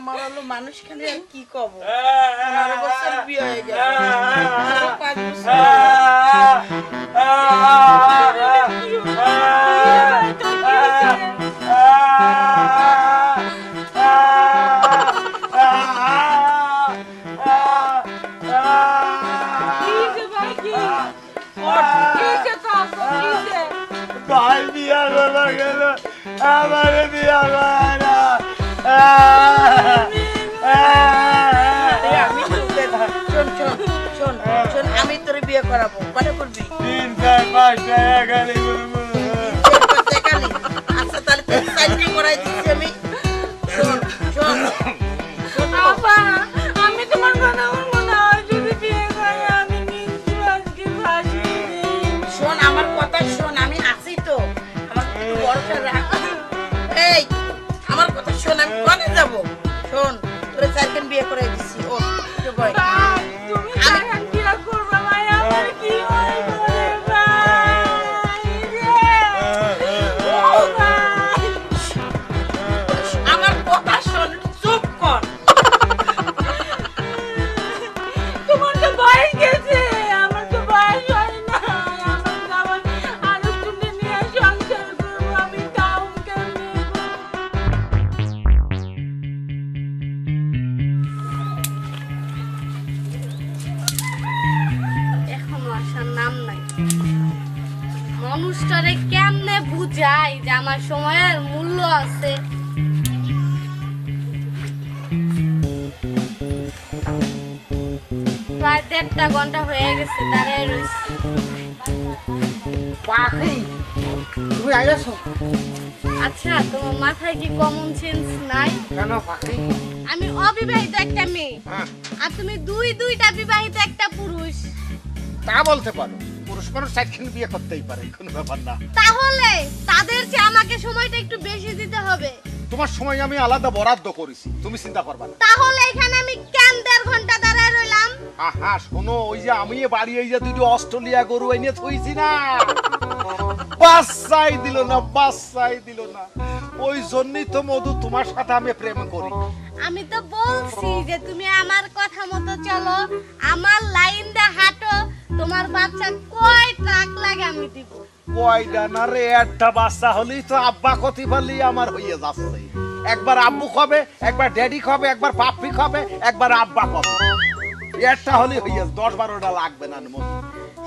আমার হলো মানুষ খালি আর কি কব পনেরো বছর বিয়ে হয়ে গেল আরও পাঁচ বছর ভাই বিয়া করা গেল আমার বিয়া করাবো কনে করবি। তিন চার পাঁচ টাকা গাড়ি আচ্ছা তাহলে তোর চাকরি করাই দিচ্ছি আমি। শোন শোন। শোন বাবা, আমি তোমার কথা বলব না। যদি বিয়ে করে আমি কিন্তু আজকে ফাঁসি শোন আমার কথা শোন আমি আছি তো। আমার একটু রাখ। এই আমার কথা শোন আমি কনে যাব? শোন তোর চারখান বিয়ে করে দিচ্ছি ও একটু বয়। বুঝাই যে আমার সময়ের মূল্য আছে। প্রায় দেড়টা ঘণ্টা হয়ে গেছে দাঁড়িয়ে রয়েছে তুমি আইছো আচ্ছা তোমার মাথায় কি কমন সেন্স নাই? কেন পাখি? আমি অবিবাহিত একটা মেয়ে। হ্যাঁ। আর তুমি দুই দুইটা বিবাহিত একটা পুরুষ। তা বলতে পারো। পুরুষ মানুষ চারখান বিয়ে করতেই পারে কোনো ব্যাপার না। তাহলে তাদের চেয়ে আমাকে সময়টা একটু বেশি দিতে হবে। তোমার সময় আমি আলাদা বরাদ্দ করেছি তুমি চিন্তা করবা না। তাহলে এখানে আমি কেন দেড় ঘণ্টা দাঁড়ায় রইলাম? আহা শোনো ওই যে আমি বাড়ি এই যে দুটো অস্ট্রেলিয়া গরু এনে থইছি না। বাচ্চাই দিল না বাচ্চাই দিল না। ওই জন্যই তো মধু তোমার সাথে আমি প্রেম করি। আমি তো বলছি যে তুমি আমার কথা মতো চলো আমার লাইন দা হাঁটো তোমার বাচ্চা কয় ট্রাক লাগে আমি দিব? কয়টা না রে একটা বাচ্চা হলেই তো আব্বা কতি পারলি আমার হইয়ে যাচ্ছে। একবার আব্বু খাবে একবার ড্যাডি খাবে একবার পাপ্পি খাবে একবার আব্বা খাবে। একটা হলেই হইয়ে দশ বারোটা লাগবে না মধু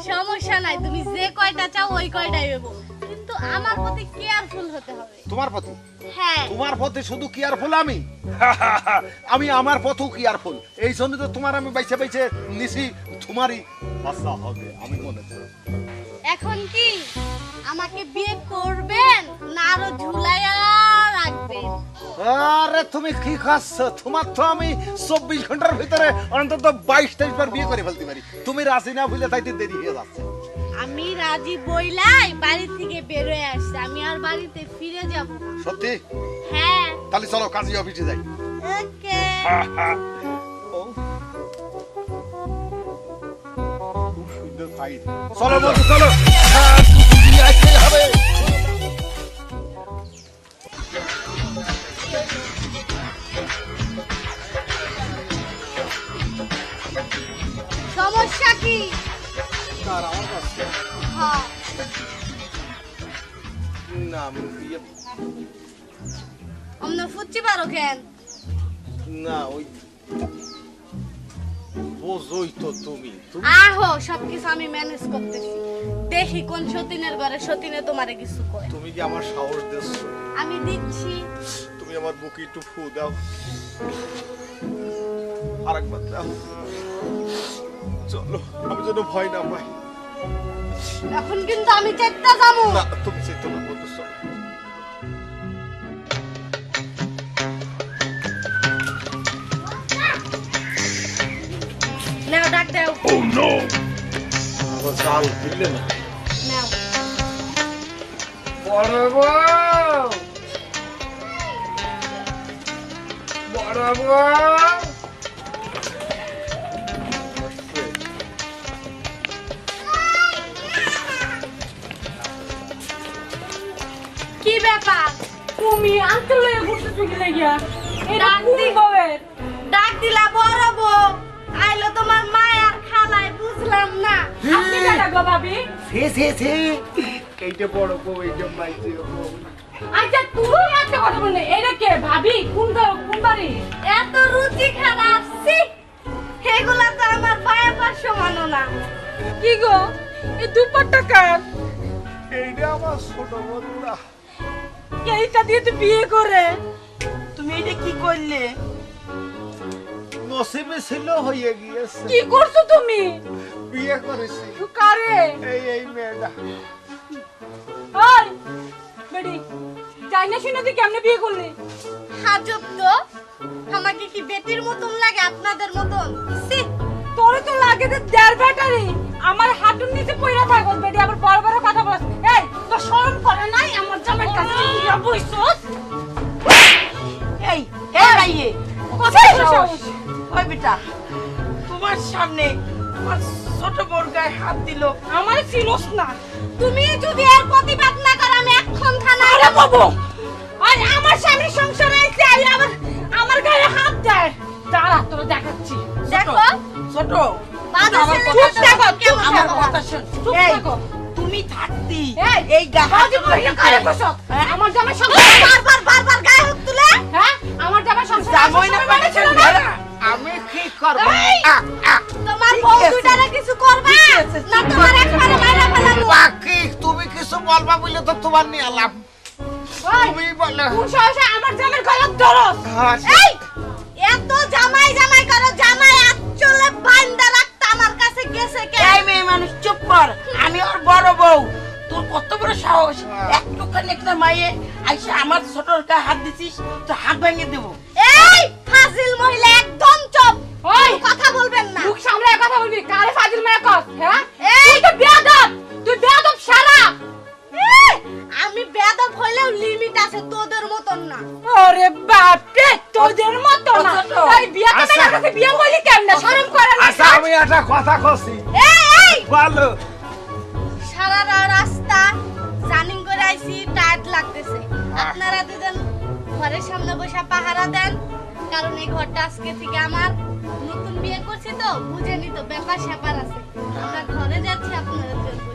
সমস্যা নাই তুমি যে কয়টা চাও ওই কয়টাই দেবো কিন্তু আমার প্রতি কেয়ারফুল হতে হবে। তোমার প্রতি? হ্যাঁ। তোমার প্রতি শুধু কেয়ারফুল আমি? আমি আমার পথও কেয়ারফুল এই জন্য তো তোমার আমি বাইছে বাইছে নিছি তোমারই বাচ্চা হবে আমি মনে করি। এখন কি? আমাকে বিয়ে করবেন না আরও ঝুলাইয়া রাখবেন? আরে তুমি কি খাচ্ছ? তোমার তো আমি চব্বিশ ঘণ্টার ভিতরে অন্তত বাইশ তেইশ বার বিয়ে করে ফেলতে পারি। তুমি রাজি না ভুলে তাইতে দেরি হয়ে যাচ্ছে। আমি রাজি বইলাই বাড়ি থেকে বেরোয় আসছে আমি আর বাড়িতে ফিরে যাব সত্যি? হ্যাঁ। তাহলে চলো কাজী অফিসে যাই। ওকে। সুন্দর fight। চলো বন্ধু চলো। হ্যাঁ, সমস্যা কি? তার আমার কাছে। হ্যাঁ। না আমি বিয়ে অন্য ফুচি পারো কেন? না ওই বোঝই তো তুমি আহো সবকিছু আমি ম্যানেজ করতেছি। দেখি কোন সতীনের ঘরে সতীনে তোমারে কিছু কয়। তুমি কি আমার সাহস দিচ্ছ? আমি দিচ্ছি। তুমি আমার বুকে একটু ফু দাও। আরেকবার দাও। চলো আমি যেন ভয় না পাই। এখন কিন্তু আমি চেষ্টা যাব। না তুমি চিন্তা না। বন্ধু চলো নাও ডাক দাও আমার জাল দিলে না নাও বড় বউ বড় বউ কি ব্যাপার? তুমি আঙ্কেল হয়ে ঘুরতেছো কি লাগিয়া এটা ভাবে? সে সে সে। এইটা বড় বউ এইটা মাইছে আচ্ছা একটা কথা বললে এটা কে ভাবি? কোন কোন বাড়ি? এত রুচি খারাপ সি এগুলা তো আমার পায়ে পার সমানো না। কি গো? এই দুপাট্টা কার? এইটা আমার ছোট বন্ধুরা। এইটা দিয়ে তো বিয়ে করে। নসিবে ছিল হয়ে গিয়েছে। কি করছ তুমি? বিয়ে করেছি। কারে? এই এই মেয়েটা। ওই বেডি যাই না শুনে তুই কেমনে বিয়ে করলি? হাজব তো আমাকে কি বেটির মতন লাগে আপনাদের মতন? সি তোরে তো লাগে যে দেড় ব্যাটারি। আমার হাঁটুর নিচে পইরা থাকো বেডি আবার বড় বড় কথা বলছ। এই তো শরম করে নাই? আমার জামাই কাছে তুই বইছস এই এই ভাইয়ে। কোথায় সাহস? ওই বেটা? তোমার সামনে আমার ছোট বোর গায়ে হাত দিল। আমার চিনোস না। তুমি যদি এর প্রতিবাদ না করো আমি এখন থানায় আরে বাবু! আজ আমার স্বামীর সংসারে আইছে আর আমার আমার গায়ে হাত দেয়। দাঁড়া তোরা দেখাচ্ছি। দেখো? ছোট। আমার কথা শোন, আমার কথা শোন। চুপ থাকো। তুমি থাকতি। এই, এই মহিলা কারে বসত আমার জামাই সংসার বারবার বারবার গায়ে হাত তুলে। হ্যাঁ? আমার জামাই সংসার জামাই না কি করব? এই! আহ, আহ, তোমার ঠিক বউ দুইটারে কিছু করবা? না তোমার একবারে মাইরা ফেলাবো। বাকি তুমি কিছু বলবা বলে তো তোমার নিয়ে তুমি বলে। আমার হ্যাঁ, এই এত জামাই জামাই করো জামাই আচলে বাইন্দা রাখতে আমার কাছে গেছে কে? এই মেয়ে মানুষ চুপ কর। আমি ওর বড় বউ। তোর কত বড় সাহস। একটুখানি একটা মাইয়ে আইসা আমার ছোটর গায়ে হাত দিছিস তো হাত ভেঙে দেবো। এই ফাজিল মহিলা একদম চুপ। ওই! কথা বলবেন না। মুখ সামলে কথা বলবি কারে ফাজিল মেয়ে কর হ্যাঁ? এই! তো বেয়াদব! তুই বেয়াদব সারা! আমি বেয়াদব হইলেও লিমিট আছে তোদের মতন না। ওরে বাপ রে তোদের মতো না। তাই বিয়ে তো আচ্ছা। কাছে বিয়ে করলি কেমনে? শরম করে না আচ্ছা আমি একটা কথা কছি। এই এই! বলো। সারা রাস্তা জার্নিং করে আইছি টায়ার্ড লাগতেছে। আপনারা দুজন ঘরের সামনে বসে পাহারা দেন কারণ এই ঘরটা আজকে থেকে আমার। নতুন বিয়ে করছি তো বুঝে তো ব্যাপার স্যাপার আছে। আমরা ঘরে যাচ্ছি আপনাদের চলবে